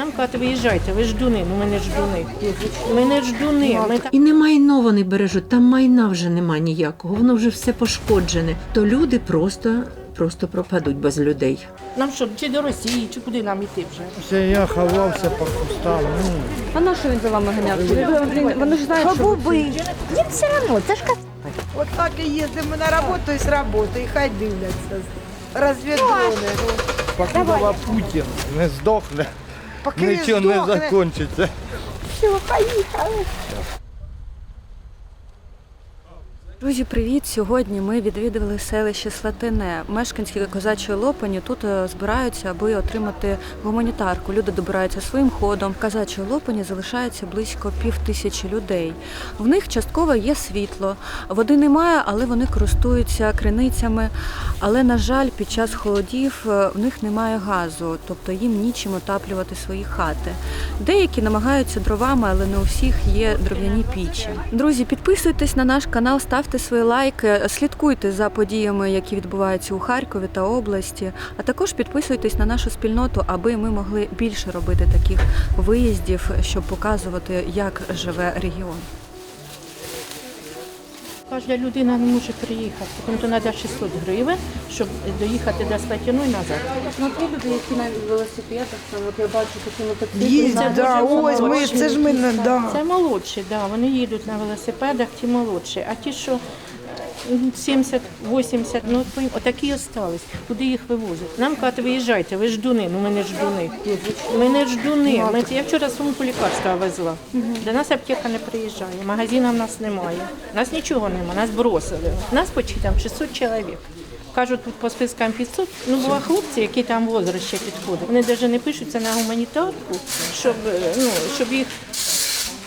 Нам кажуть, виїжджайте, ви ждуни. Ну ми не ждуни. Ми не ждуни. Ми. І не майно вони бережуть, там майна вже нема ніякого, воно вже все пошкоджене. То люди просто, просто пропадуть без людей. Нам що, чи до Росії, чи куди нам іти вже? Це я ховався по кустам. Ну, А на що він за вами ганявся? Вони ж знають, що ви Їм все одно, це ж ка- От так і їздимо на роботу і з роботи, і хай дивляться. Розвідрони. поки Давай. Путін не здохне, Поки нічого не здохне. закінчиться. Друзі, привіт! Сьогодні ми відвідали селище Слатине. Мешканці козачої лопані тут е, збираються, аби отримати гуманітарку. Люди добираються своїм ходом. В Казачої лопані залишається близько пів тисячі людей. В них частково є світло. Води немає, але вони користуються криницями. Але на жаль, під час холодів е, в них немає газу, тобто їм нічим отаплювати свої хати. Деякі намагаються дровами, але не у всіх є дров'яні пічі. Друзі, підписуйтесь на наш канал, ставте свої лайки, слідкуйте за подіями, які відбуваються у Харкові та області. А також підписуйтесь на нашу спільноту, аби ми могли більше робити таких виїздів, щоб показувати, як живе регіон. Кожна людина не може приїхати, тому то треба 600 гривень, щоб доїхати до Слатяну і назад. Смотри, люди, які на велосипедах, там, от я бачу такі мотоцикли. Їздять, да, ось ми, це ж ми, не- да. Це молодші, да, вони їдуть на велосипедах, ті молодші. А ті, що 70-80, ну отакі остались. Куди їх вивозять? Нам кажуть, виїжджайте, ви ждуни, ну ми не ждуни. Ми не ждуни. Ми, я вчора сумку лікарства везла. До нас аптека не приїжджає, магазину в нас немає. Нас нічого немає, нас бросили. Нас почти там 600 чоловік. Кажуть, тут по спискам 500. Ну, були хлопці, які там возраст ще підходять. Вони навіть не пишуться на гуманітарку, щоб, е, ну, щоб їх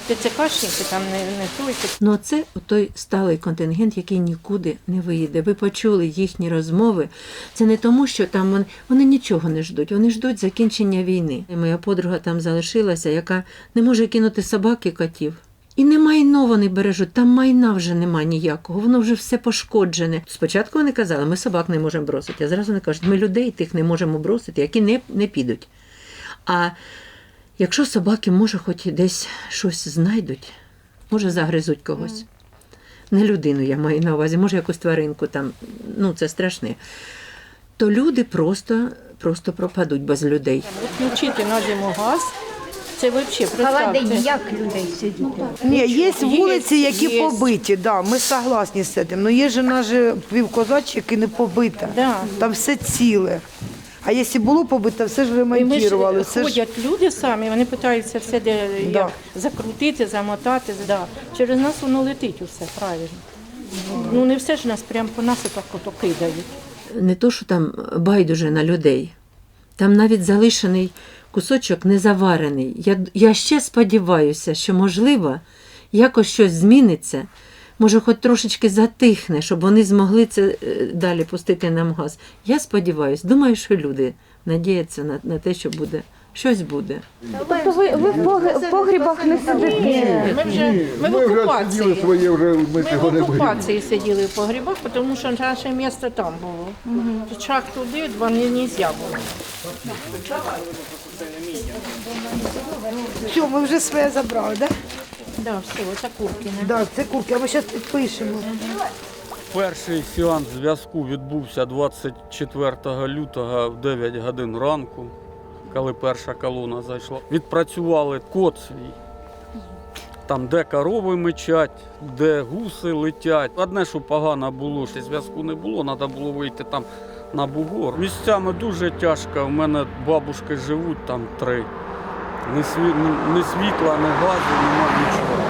ТЦКшники там не, не. Ну це той сталий контингент, який нікуди не виїде. Ви почули їхні розмови. Це не тому, що там вони, вони нічого не ждуть, вони ждуть закінчення війни. Моя подруга там залишилася, яка не може кинути собак і котів. І не майно вони бережуть, там майна вже нема ніякого, воно вже все пошкоджене. Спочатку вони казали, ми собак не можемо бросити, а зараз вони кажуть, ми людей тих не можемо бросити, які не, не підуть. А якщо собаки, може, хоч і десь щось знайдуть, може, загризуть когось. Не людину я маю на увазі, може, якусь тваринку там, ну це страшне. То люди просто, просто пропадуть без людей. Включити на зиму газ, це взагалі представте. як людей сидіти? Ні, є вулиці, які є. побиті, да, ми согласні з цим. Ну є ж наше півкозачі, які не побите. Да. Там все ціле. А якщо було побите, все ж І ми ж ремонтували. Все ж... ходять люди самі, вони питаються все де Да. як закрутити, замотати. Да. Через нас воно летить усе правильно. Ну не все ж нас прямо по нас отак ото кидають. Не то, що там байдуже на людей, там навіть залишений кусочок не заварений. Я, я ще сподіваюся, що, можливо, якось щось зміниться. Може, хоч трошечки затихне, щоб вони змогли це е, далі пустити нам газ. Я сподіваюся, думаю, що люди надіються на, на те, що буде. Щось буде. Тобто ви, ви в погр- в погрібах не сидите? Ми вже ми в окупації. сиділи своє, вже ми Ми цього в не будемо. окупації сиділи в погрібах, тому що наше місце там було. Шаг туди, два не можна було. Все, ми вже своє забрали, так? Да, все, оце курки. Да? Да, це курки, а ми зараз підпишемо. Перший сеанс зв'язку відбувся 24 лютого в 9 годин ранку, коли перша колона зайшла. Відпрацювали код свій. Там, де корови мечать, де гуси летять. Одне, що погано було, що зв'язку не було, треба було вийти там на бугор. Місцями дуже тяжко. У мене бабушки живуть там три. Ні, сві... ні- ні світла, ні газу, немає нічого.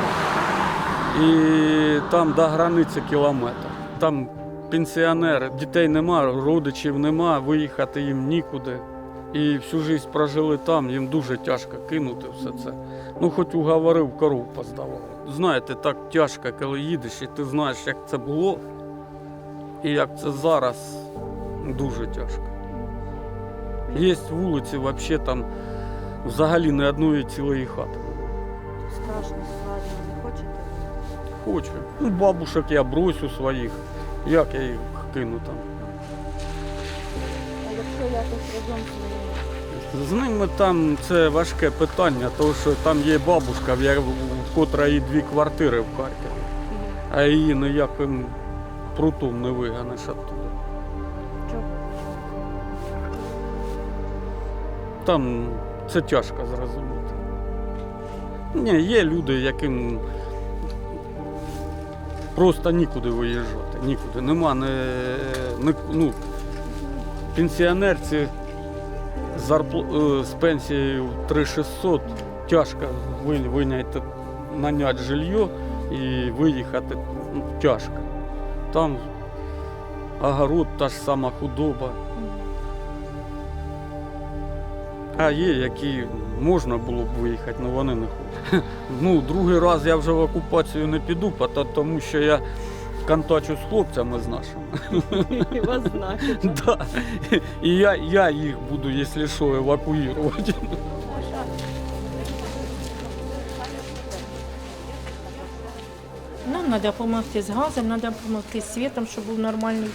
І там до границі кілометр. Там пенсіонери, дітей нема, родичів нема, виїхати їм нікуди. І всю життя прожили там, їм дуже тяжко кинути все це. Ну, хоч уговорив, коров поставив. Знаєте, так тяжко, коли їдеш, і ти знаєш, як це було, і як це зараз дуже тяжко. Є вулиці, взагалі там взагалі не одної цілої хати. Страшно, складно, не хочете? Хочу. Ну, бабушек я бросю своїх. Як я їх кину там? А якщо якось разом з ними? З ними там це важке питання, тому що там є бабушка, в в котрої дві квартири в Харкові, а її ніяким прутом не виганеш оттуда. Там це тяжко зрозуміти. Ні, є люди, яким просто нікуди виїжджати, нікуди. Нема не, не ну, пенсіонерці зарпл- е, з пенсією 3600 тяжко виняти, наняти жилье і виїхати ну, тяжко. Там огород, та ж сама худоба. А є, які можна було б виїхати, але вони не хочуть. Ну, другий раз я вже в окупацію не піду, тому що я контачу з хлопцями з нашими. І вас знають. Да. І я, я їх буду, якщо що, евакуювати. Нам треба допомогти з газом, треба допомогти з світом, щоб був нормальний.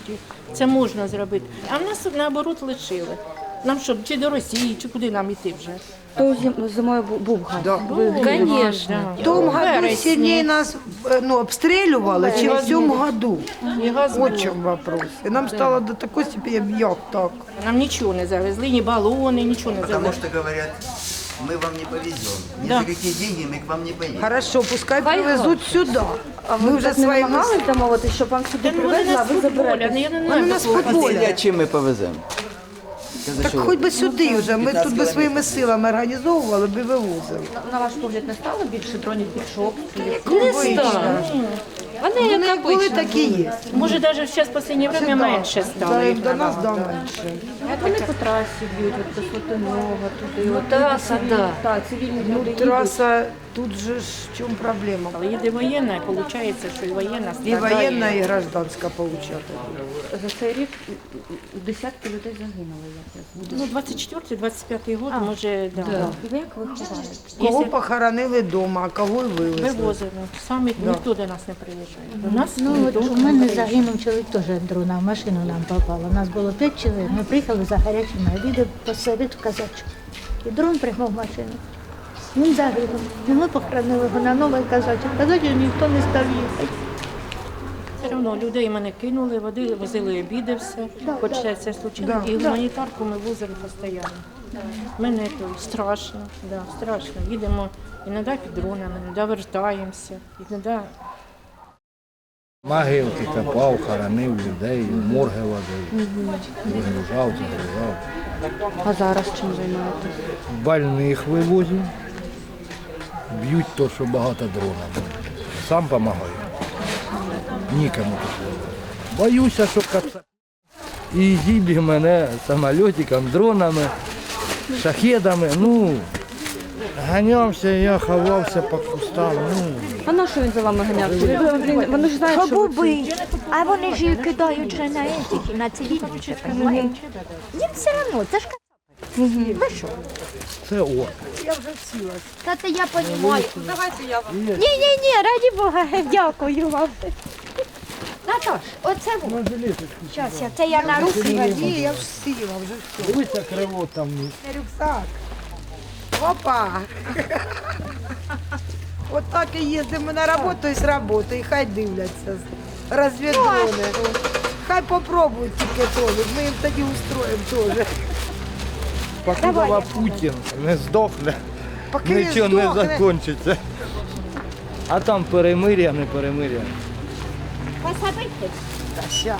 Це можна зробити. А в нас наоборот лишили. Нам що, чи до Росії, чи куди нам іти вже? То зим- зимою бу- був газ. Да. Ви- Конечно. В том году сильнее нас э, ну, обстреливало, чем в цьому году. І газ Вот в був. чем вопрос. И нам стало до такой степени, як так. Нам нічого не завезли, ні балони, нічого не Потому завезли. что говорят, мы вам не повезем. Ни Да. за какие деньги мы к вам не поедем. Хорошо, пускай Хай привезуть сюда. А Ми ви вже так не своїми намагалися домовитися, щоб вам сюди Та ну, вони привезли, а нас ви футболять, заберете? ну, я не Вони знаю. нас такого. футболять. чим ми повеземо? Так хоч би сюди вже. Ми тут би своїми силами організовували, би вивозили. На ваш погляд, не стало більше дронів, більше обстрілів? Вони як були, так і є. Може, навіть зараз в останнє время менше стало. Їх До нас набагато. менше. Як вони по трасі б'ють, от до Слотиного, туди. от траса, да. Так, цивільні Ну, люди їдуть. траса, тут же ж в чому проблема? Але їде воєнна, і виходить, що і воєнна І страдає. воєнна, і гражданська получати. За цей рік десятки людей загинули. Як я знаю. Ну, 24-25 год, може, да. І як ви ховаєте? Кого Якщо похоронили вдома, а кого й вивезли. вивозили, самі ніхто до нас не приїжджає. До нас Ну, ніхто от у не мене приїжджає. загинув чоловік теж дрона, в машину нам попало. Нас було п'ять чоловік, ми приїхали за гарячими обідом посеред казачок. І дрон пригнув машину. Він загинув. І ми похоронили його на новий казачок. Казачок ніхто не став їхати. Все одно людей мене кинули, водили, возили обіди, все. Хоч це все случилось. Да. І гуманітарку ми возили постійно. Мене то страшно, да, страшно. Їдемо іноді під дронами, іноді вертаємося, іноді Могилки копав, хоронив людей, морги возив. Вигружав, загружав. А зараз чим займаєтесь? Больних вивозив. Б'ють то, що багато дрона. Сам допомагаю. Нікому такого. Боюся, що каца. І зіб'є мене самольотиком, дронами, шахедами. Ну, ганявся, я ховався по кустам. Ну, А на що він за вами ганяв? Ви- він- Вони ж знають, що ви А вони ж її кидають вже на етики, на цивільні. Їм все одно, це ж кацапи. Ви що? це о. Та це я розумію. Давайте я вам. Ні, ні, ні, раді Бога, дякую вам. Наташ, оце во. Щас, я, це я на руки. Ні, я ж сіла, вже все. Дивися криво там. Рюкзак. Опа! От так і їздимо на роботу і з роботи, і хай дивляться. Розвіддрони. Хай попробують тільки тролить, ми їм тоді устроїмо теж. Покидала Путін не здохне, Поки не нічого не здохне. закінчиться. А там перемир'я, не перемир'я. Посадити. Та щас.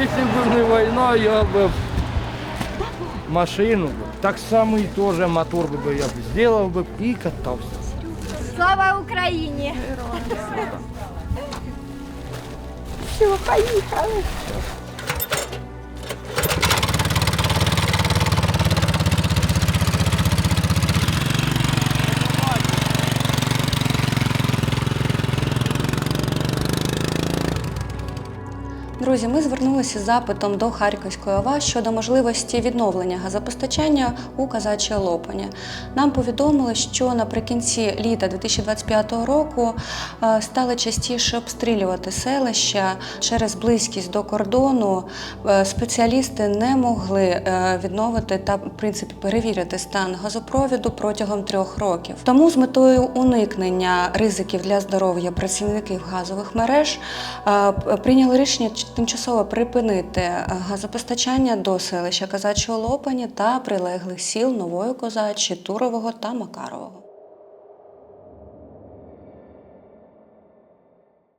Якщо б не війна, я б машину, б, так само і теж мотор би я б зробив би і катався. Слава Україні! Все, поїхали. Друзі, ми звернулися з запитом до Харківської ОВА щодо можливості відновлення газопостачання у Казачій Лопані. Нам повідомили, що наприкінці літа 2025 року е, стали частіше обстрілювати селища через близькість до кордону. Е, Спеціалісти не могли е, відновити та в принципі перевірити стан газопровіду протягом трьох років. Тому з метою уникнення ризиків для здоров'я працівників газових мереж прийняли рішення тимчасово припинити е, газопостачання до селища Казачого Лопані та прилеглих сіл Нової Козачі, Турового та Макарового.